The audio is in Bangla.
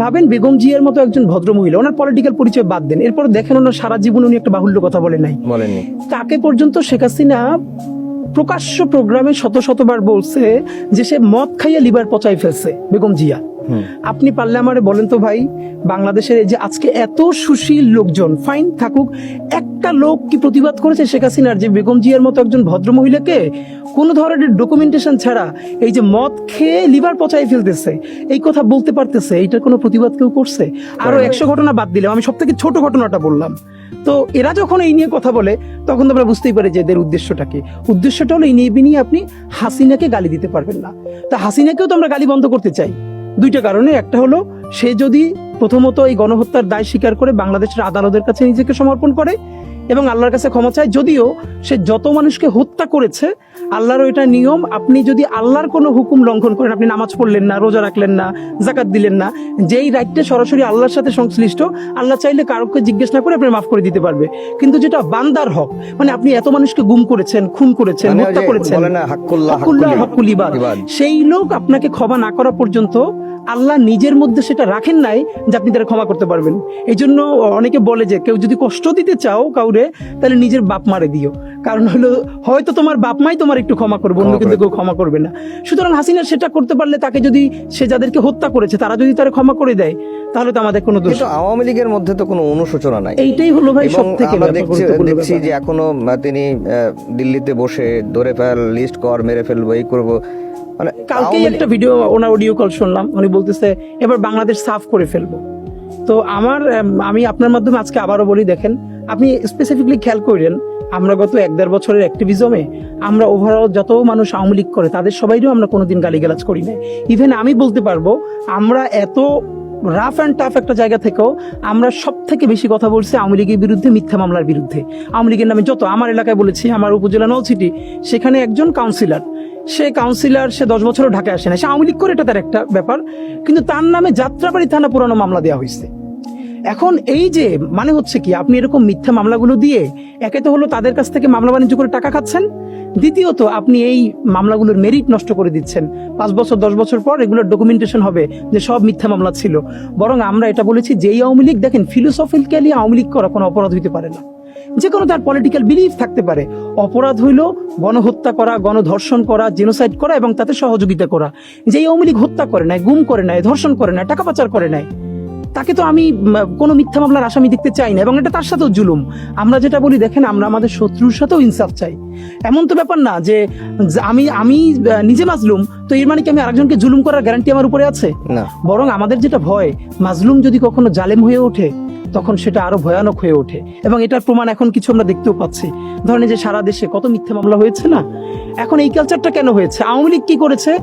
ভাবেন বেগম জিয়ার মতো একজন ভদ্র মহিলা ওনার পলিটিক্যাল পরিচয় বাদ দেন এরপর দেখেন ওনার সারা জীবন উনি একটা বাহুল্য কথা বলে নাই। বলেনি তাকে পর্যন্ত শেখ হাসিনা প্রকাশ্য প্রোগ্রামে শত শতবার বলছে যে সে মদ খাইয়া লিভার পচাই ফেলছে বেগম জিয়া। আপনি পারলে আমারে বলেন তো ভাই বাংলাদেশের এই যে আজকে এত সুশীল লোকজন ফাইন থাকুক একটা লোক কি প্রতিবাদ করেছে শেখ হাসিনার যে বেগম জিয়ার মতো একজন ভদ্র মহিলাকে? কোনো ধরনের ডকুমেন্টেশন ছাড়া এই যে মদ খেয়ে লিভার পচাই ফেলতেছে এই কথা বলতে পারতেছে এইটার কোনো প্রতিবাদ কেউ করছে? আরও একশো ঘটনা বাদ দিলাম আমি সব থেকে ছোট ঘটনাটা বললাম। তো এরা যখন এই নিয়ে কথা বলে তখন আমরা বুঝতেই পারি যে এদের উদ্দেশ্যটা কি। উদ্দেশ্যটা হলো এই নিয়ে নিয়ে আপনি হাসিনাকে গালি দিতে পারবেন না। তা হাসিনাকেও তো আমরা গালি বন্ধ করতে চাই। দুইটা কারণে। একটা হলো সে যদি প্রথমত এই গণহত্যার দায় স্বীকার করে বাংলাদেশের আদালতের কাছে নিজেকে সমর্পণ করে এবং আল্লাহর কাছে ক্ষমা চায় যদিও সে যত মানুষকে হত্যা করেছে আল্লাহর ওইটা নিয়ম আপনি যদি আল্লাহর কোনো হুকুম লঙ্ঘন করেন আপনি নামাজ পড়লেন না রোজা রাখলেন না জাকাত দিলেন না যেই রাইটটা সরাসরি আল্লাহর সাথে সংশ্লিষ্ট আল্লাহ চাইলে কারোকে জিজ্ঞেস না করে আপনি মাফ করে দিতে পারবে। কিন্তু যেটা বান্দার হক মানে আপনি এত মানুষকে গুম করেছেন খুন করেছেন মানে হত্যা করেছেন। সেই লোক আপনাকে ক্ষমা না করা পর্যন্ত আল্লাহ নিজের মধ্যে সেটা রাখেন নাই যে আপনি তারা ক্ষমা করতে পারবেন। এই জন্য অনেকে বলে যে কেউ যদি কষ্ট দিতে চাও কাউরে তাহলে নিজের বাপ মারে দিও। কারণ হলো হয়তো তোমার বাপ মাই তোমার একটু ক্ষমা করবে অন্য কিন্তু কেউ ক্ষমা করবে না। সুতরাং হাসিনা সেটা করতে পারলে তাকে যদি সে যাদেরকে হত্যা করেছে তারা যদি তারা ক্ষমা করে দেয় তাহলে তো আমাদের কোনো দোষ আওয়ামী লীগের মধ্যে তো কোনো অনুশোচনা নাই। এইটাই হলো ভাই সব থেকে আমরা দেখছি যে এখনও তিনি দিল্লিতে বসে ধরে ফেল লিস্ট কর মেরে ফেলব এই করব। মানে কালকেই একটা ভিডিও ওনার অডিও কল শুনলাম। উনি বলতেছে এবার বাংলাদেশ সাফ করে ফেলব। তো আমার আমি আপনার মাধ্যমে আজকে আবারও বলি দেখেন আপনি স্পেসিফিকলি খেয়াল করেন আমরা গত এক দেড় বছরের অ্যাক্টিভিজমে আমরা ওভারঅল যত মানুষ আওয়ামী লীগ করে তাদের সবাইরও আমরা কোনোদিন গালিগালাজ করি না ইভেন আমি বলতে পারব আমরা এত রাফ অ্যান্ড টাফ একটা জায়গা থেকেও আমরা সব থেকে বেশি কথা বলছি আওয়ামী লীগের বিরুদ্ধে মিথ্যা মামলার বিরুদ্ধে। আওয়ামী লীগের নামে যত আমার এলাকায় বলেছি আমার উপজেলা নলছিটি সেখানে একজন কাউন্সিলর সে কাউন্সিলর সে দশ বছরও ঢাকায় আসে না সে আওয়ামী লীগ করে এটা তার একটা ব্যাপার। কিন্তু তার নামে যাত্রাবাড়ি থানা পুরানো মামলা দেওয়া হয়েছে। এখন এই যে মানে হচ্ছে কি, আপনি এরকম মিথ্যা মামলাগুলো দিয়ে একে তো হলো তাদের কাছ থেকে মামলা বাণিজ্য করে টাকা খাচ্ছেন। দ্বিতীয়ত, আপনি এই মামলাগুলোর মেরিট নষ্ট করে দিচ্ছেন। পাঁচ বছর, দশ বছর পর এগুলোর ডকুমেন্টেশন হবে যে সব মিথ্যা মামলা ছিল। বরং আমরা এটা বলেছি, যেই আওয়ামী লীগ, দেখেন ফিলোসফিক্যালি আওয়ামী লীগ করা কোনো অপরাধ হইতে পারে না। যে কোনো তার পলিটিক্যাল বিলিফ থাকতে পারে। অপরাধ হইল গণহত্যা করা গণধর্ষণ করা জেনোসাইড করা এবং তাতে সহযোগিতা করা। যে আওয়ামী লীগ হত্যা করে নাই গুম করে নাই ধর্ষণ করে নাই টাকা পাচার করে নাই তাকে তো আমি কোনো মিথ্যা মামলার আসামি দেখতে চাই না এবং এটা তার সাথেও জুলুম। আমরা যেটা বলি দেখেন আমরা আমাদের শত্রুর সাথেও ইনসাফ চাই। এমন তো ব্যাপার না যে যে আমি আমি নিজে মাজলুম তো এর মানে কি আমি আরেকজনকে জুলুম করার গ্যারান্টি আমার উপরে আছে? বরং আমাদের যেটা ভয় মাজলুম যদি কখনো জালেম হয়ে ওঠে তখন সেটা আরও ভয়ানক হয়ে ওঠে। এবং এটার প্রমাণ এখন কিছু আমরা দেখতেও পাচ্ছি। ধরেন যে সারা দেশে কত মিথ্যা মামলা হয়েছে না? এখন এই কালচারটা কেন হয়েছে? আওয়ামী লীগ কি করেছে?